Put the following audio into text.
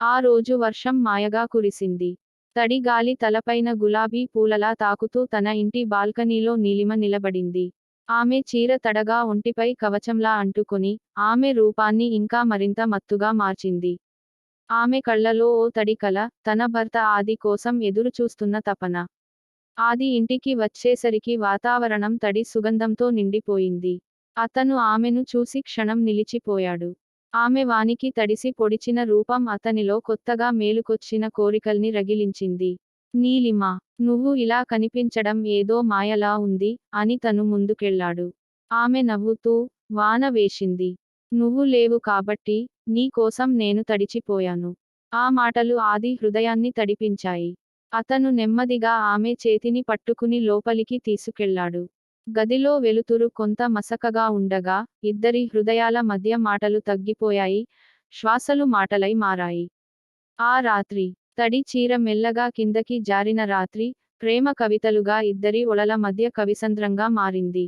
ఆ రోజు వర్షం మాయగా కురిసింది. తడి గాలి తలపైన గులాబీ పూలలా తాకుతూ తన ఇంటి బాల్కనీలో నీలిమ నిలబడింది. ఆమె చీర తడగా ఒంటిపై కవచంలా అంటుకుని ఆమె రూపాన్ని ఇంకా మరింత మత్తుగా మార్చింది. ఆమె కళ్ళలో ఓ తడి కల తన భర్త ఆది కోసం ఎదురు చూస్తున్న తపన. ఆది ఇంటికి వచ్చేసరికి వాతావరణం తడి సుగంధంతో నిండిపోయింది. అతను ఆమెను చూసి క్షణం నిలిచిపోయాడు. ఆమె వానికి తడిసి పొడిచిన రూపం అతనిలో కొత్తగా మేలుకొచ్చిన కోరికల్ని రగిలించింది. నీలిమ నువ్వు ఇలా కనిపించడం ఏదో మాయలా ఉంది అని తను ముందుకెళ్ళాడు. ఆమె నవ్వుతూ వాన వేసింది. నువ్వు లేవు కాబట్టి నీ కోసం నేను తడిచిపోయాను. ఆ మాటలు ఆది హృదయాన్ని తడిపించాయి. అతను నెమ్మదిగా ఆమె చేతిని పట్టుకుని లోపలికి తీసుకెళ్ళాడు. గదిలో వెలుతురు కొంత మసకగా ఉండగా ఇద్దరి హృదయాల మధ్య మాటలు తగ్గిపోయాయి శ్వాసలు మాటలై మారాయి. ఆ రాత్రి తడి చీర మెల్లగా కిందకి జారిన రాత్రి ప్రేమ కవితలుగా ఇద్దరి ఒళల మధ్య కవిసంద్రంగా మారింది.